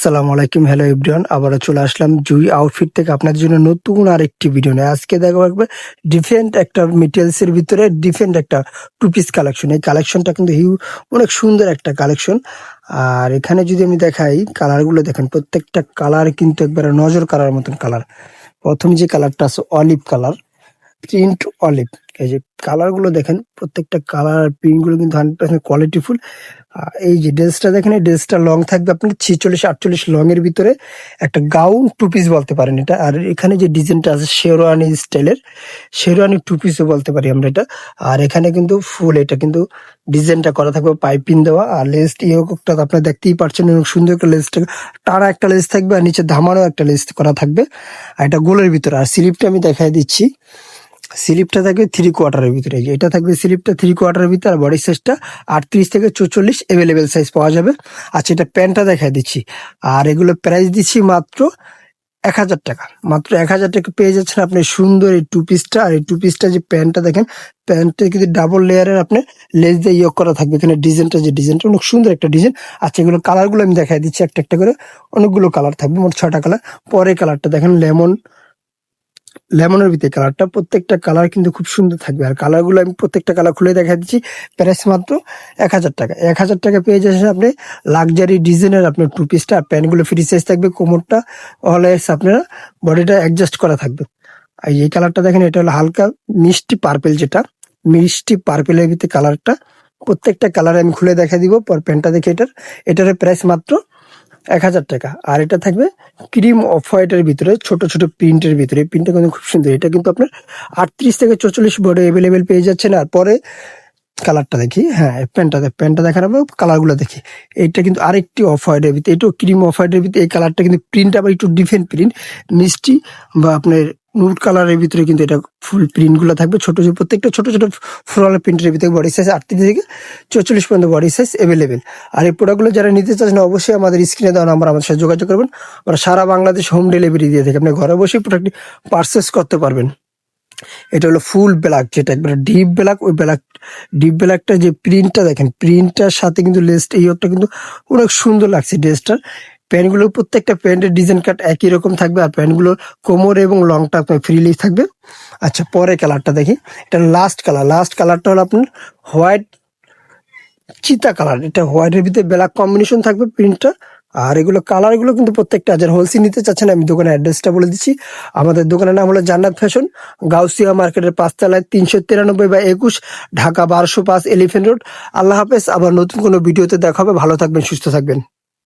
আসসালামু আলাইকুম hello everyone আবারও চলে আসলাম জুই আউটফিট থেকে। আপনাদের জন্য নতুন আরেকটি ভিডিও নিয়ে। আজকে দেখা যাবে ডিফারেন্ট একটা মেটেরিয়ালস এর ভিতরে ডিফারেন্ট একটা টু পিস কালেকশন এই কালেকশনটা কিন্তু হিউ অনেক সুন্দর একটা কালেকশন আর এখানে যদি আমি দেখাই কালারগুলো দেখেন, প্রত্যেকটা কালার কিন্তু একবারে নজর কালার মতন কালার প্রথম যে কালারটা আছে অলিভ কালার প্রিন্ট অলিভ এই যে কালারগুলো দেখেন, প্রত্যেকটা কালার প্রিন্টগুলো কিন্তু হান্ড্রেড পার্সেন্ট কোয়ালিটিফুল এই যে ড্রেসটা দেখেন, এই ড্রেসটা লং থাকবে আপনার ছিচল্লিশ, আটচল্লিশ লং এর ভিতরে। একটা গাউন টু পিস বলতে পারেন এটা। আর এখানে যে ডিজাইনটা আছে শেরওয়ানি স্টাইলের শেরওয়ানি টু পিসও বলতে পারি আমরা এটা। আর এখানে কিন্তু ফুল এটা কিন্তু ডিজাইনটা করা থাকবে পাইপিং দেওয়া। আর লেস ইয়োকটা আপনারা দেখতেই পারছেন অনেক সুন্দর একটা লেসটা টানা একটা লেস থাকবে আর নিচে ধামানো একটা লেস করা থাকবে। আর এটা গোলের ভিতরে। আর স্লিপটা আমি দেখাই দিচ্ছি। স্লিপটা থাকবে থ্রি কোয়ার্টারের ভিতরে। এটা থাকবে স্লিপটা থ্রি কোয়ার্টারের ভিতরে আর বডি সাইজটা আটত্রিশ থেকে চৌচল্লিশ অ্যাভেলেবেল সাইজ পাওয়া যাবে। আচ্ছা এটা প্যান্টটা দেখাই দিচ্ছি। আর এগুলো প্রাইস দিচ্ছি মাত্র এক হাজার টাকা। মাত্র এক হাজার টাকা পেয়ে যাচ্ছেন আপনি সুন্দর এই টু। পিসটা আর এই টু পিসটা যে প্যান্টটা দেখেন প্যান্টটা কিন্তু ডাবল লেয়ারের আপনি লেস দিয়ে ইয়োগ করা থাকবে। এখানে ডিজাইনটা যে ডিজাইনটা, অনেক সুন্দর একটা ডিজাইন আচ্ছা এগুলো কালারগুলো আমি দেখাই দিচ্ছি একটা একটা করে। অনেকগুলো কালার থাকবে, মোট ছটা কালার পরে কালারটা দেখেন লেমন লেমনের ভিতরে কালারটা, প্রত্যেকটা কালার কিন্তু খুব সুন্দর থাকবে। আর কালারগুলো আমি প্রত্যেকটা কালার খুলে দেখা দিচ্ছি। প্রাইস মাত্র এক হাজার টাকা। এক হাজার টাকা পেয়ে যাচ্ছেন আপনি লাক্সারি ডিজাইনের আপনার টু। পিসটা প্যান্টগুলো ফ্রি সাইজ থাকবে, কোমরটা হলে আপনারা বডিটা অ্যাডজাস্ট করা থাকবে। আর এই কালারটা দেখেন, এটা হলো হালকা মিষ্টি পার্পেল যেটা। মিষ্টি পার্পেলের ভিতরে কালারটা প্রত্যেকটা কালার আমি খুলে দেখা দিব, পর প্যান্টটা দেখে এটার। এটার প্রাইস মাত্র এক হাজার টাকা। আর এটা থাকবে ক্রিম অফ হোয়াইটের ভিতরে, ছোট ছোট প্রিন্টের ভিতরে। প্রিন্টটা কিন্তু খুব সুন্দর। এটা কিন্তু আপনার আটত্রিশ থেকে চৌচল্লিশ বোর্ডে অ্যাভেলেবেল পেয়ে যাচ্ছেন। আর পরে কালারটা দেখি। হ্যাঁ প্যান্টটা দেখ, প্যান্টটা দেখার হবে কালারগুলো দেখি। এইটা কিন্তু আরেকটি অফ হোয়াইটের ভিতরে, এটাও ক্রিম অফ হোয়াইটের ভিতরে। এই কালারটা কিন্তু প্রিন্ট আবার একটু ডিফারেন্ট প্রিন্ট মিষ্টি বা আপনার নুট কালারের ভিতরে কিন্তু এটা ফুল প্রিন্টগুলো থাকবে। ছোট ছোট প্রত্যেকটা ছোট ছোট ফ্লোরাল প্রিন্টের ভিতরে বডি সাইজ আটত্রিশ থেকে চৌচল্লিশ পর্যন্ত বডি সাইজ অ্যাভেলেবেল আর এই প্রোডাক্টগুলো যারা নিতে চাচ্ছেন অবশ্যই আমাদের স্ক্রিনে দেওয়া নাম্বার আমাদের সাথে যোগাযোগ করবেন। আমরা সারা বাংলাদেশ হোম ডেলিভারি দিয়ে থাকি। আপনি ঘরে বসে প্রোডাক্টটি পারচেস করতে পারবেন। এটা হলো ফুল ব্ল্যাক যেটা একবারে ডিপ ব্ল্যাক ওই ব্ল্যাক ডিপ ব্ল্যাকটা যে প্রিন্টটা দেখেন প্রিন্টটার সাথে কিন্তু লেসটা এই ওটা কিন্তু অনেক সুন্দর লাগছে ড্রেসটার প্যান্টগুলো প্রত্যেকটা প্যান্টের ডিজাইন কাট একই রকম থাকবে আর প্যান্টগুলোর কোমর এবং লংটা আপনার ফ্রিলি থাকবে। আচ্ছা পরে কালারটা দেখি। এটা লাস্ট কালার লাস্ট কালারটা হলো আপনার হোয়াইট চিতা কালার এটা হোয়াইটের ভিতরে ব্ল্যাক কম্বিনেশন থাকবে প্রিন্টটা আর এগুলো কালারগুলো কিন্তু প্রত্যেকটা যারা হোলসেল নিতে চাচ্ছেন, আমি দোকানের অ্যাড্রেসটা বলে দিচ্ছি। আমাদের দোকানের নাম হলো জান্নাত ফ্যাশন গাউসিয়া মার্কেটের পাঁচতলায় তিনশো তিরানব্বই বা একুশ, ঢাকা বারোশো পাঁচ এলিফেন্ট রোড। আল্লাহ হাফেজ, আবার নতুন কোনো ভিডিওতে দেখা হবে। ভালো থাকবেন, সুস্থ থাকবেন।